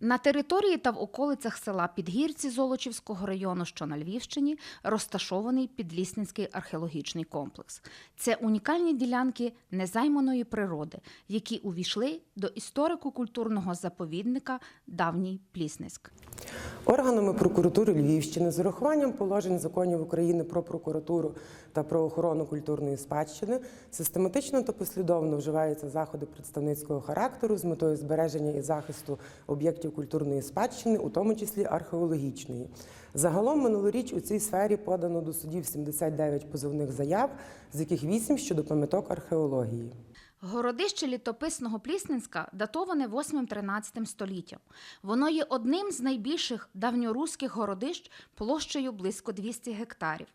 На території та в околицях села Підгірці Золочівського району, що на Львівщині, розташований Підлісницький археологічний комплекс. Це унікальні ділянки незайманої природи, які увійшли до історико-культурного заповідника Давній Плісницьк. Органами прокуратури Львівщини з урахуванням положень законів України про прокуратуру та про охорону культурної спадщини систематично та послідовно вживаються заходи представницького характеру з метою збереження і захисту об'єктів культурної спадщини, у тому числі археологічної. Загалом минулоріч у цій сфері подано до судів 79 позовних заяв, з яких 8 щодо пам'яток археології. Городище літописного Плісненська датоване 8-13 століттям. Воно є одним з найбільших давньоруських городищ площею близько 200 гектарів.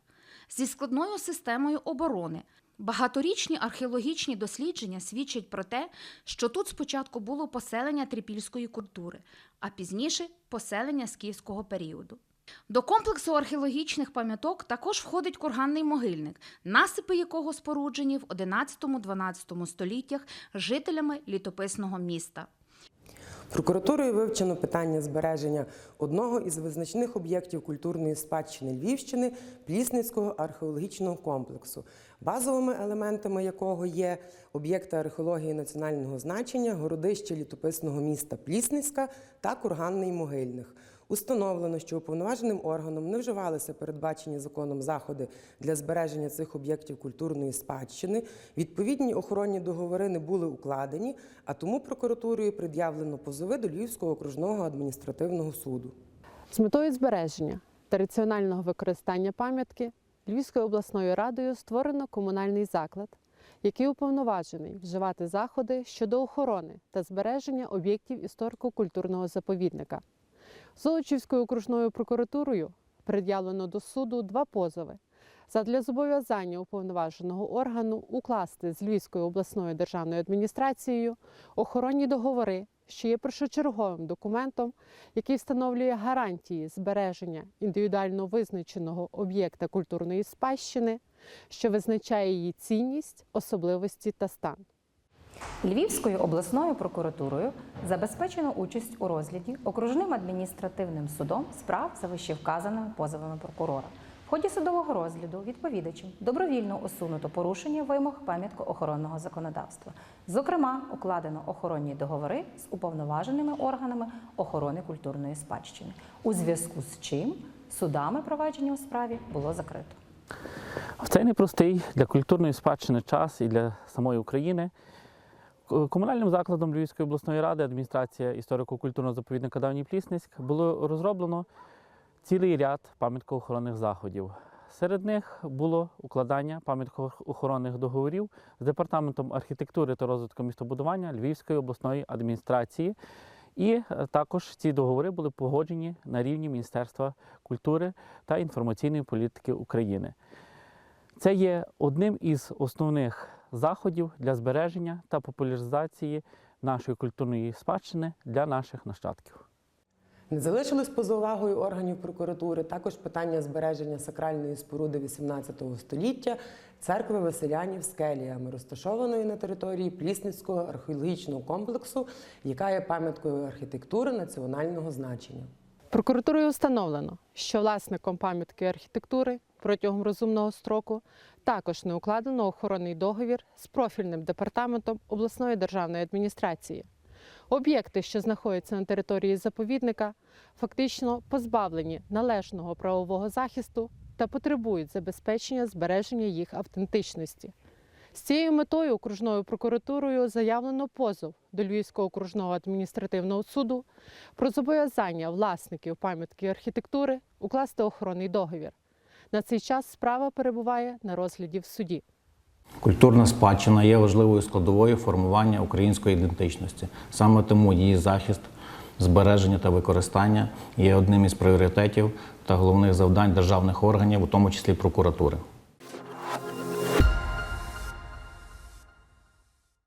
Зі складною системою оборони. Багаторічні археологічні дослідження свідчать про те, що тут спочатку було поселення трипільської культури, а пізніше поселення скіфського періоду. До комплексу археологічних пам'яток також входить курганний могильник, насипи якого споруджені в 11-12 століттях жителями літописного міста. Прокуратурою вивчено питання збереження одного із визначних об'єктів культурної спадщини Львівщини Плісницького археологічного комплексу, базовими елементами якого є об'єкти археології національного значення, городище літописного міста Плісницька та курганний могильник. Установлено, що уповноваженим органом не вживалися передбачені законом заходи для збереження цих об'єктів культурної спадщини. Відповідні охоронні договори не були укладені, а тому прокуратурою пред'явлено позови до Львівського окружного адміністративного суду. З метою збереження та раціонального використання пам'ятки Львівською обласною радою створено комунальний заклад, який уповноважений вживати заходи щодо охорони та збереження об'єктів історико-культурного заповідника. Золочівською окружною прокуратурою пред'явлено до суду два позови задля зобов'язання уповноваженого органу укласти з Львівською обласною державною адміністрацією охоронні договори, що є першочерговим документом, який встановлює гарантії збереження індивідуально визначеного об'єкта культурної спадщини, що визначає її цінність, особливості та стан. Львівською обласною прокуратурою забезпечено участь у розгляді окружним адміністративним судом справ за вищевказаними позовами прокурора. В ході судового розгляду відповідачем добровільно усунуто порушення вимог пам'яткоохоронного законодавства. Зокрема, укладено охоронні договори з уповноваженими органами охорони культурної спадщини, у зв'язку з чим судами провадження у справі було закрито. В цей непростий для культурної спадщини час і для самої України. Комунальним закладом Львівської обласної ради адміністрація історико-культурного заповідника Давній Плісницьк було розроблено цілий ряд пам'яткоохоронних заходів. Серед них було укладання пам'яткоохоронних договорів з департаментом архітектури та розвитку містобудування Львівської обласної адміністрації. І е, також ці договори були погоджені на рівні Міністерства культури та інформаційної політики України. Це є одним із основних заходів для збереження та популяризації нашої культурної спадщини для наших нащадків. Не залишилось поза увагою органів прокуратури також питання збереження сакральної споруди XVIII століття церкви Василянів з келіями, розташованої на території Плісницького археологічного комплексу, яка є пам'яткою архітектури національного значення. Прокуратурою встановлено, що власником пам'ятки архітектури протягом розумного строку також не укладено охоронний договір з профільним департаментом обласної державної адміністрації. Об'єкти, що знаходяться на території заповідника, фактично позбавлені належного правового захисту та потребують забезпечення збереження їх автентичності. З цією метою окружною прокуратурою заявлено позов до Львівського окружного адміністративного суду про зобов'язання власників пам'ятки архітектури укласти охоронний договір. На цей час справа перебуває на розгляді в суді. Культурна спадщина є важливою складовою формування української ідентичності. Саме тому її захист, збереження та використання є одним із пріоритетів та головних завдань державних органів, у тому числі прокуратури.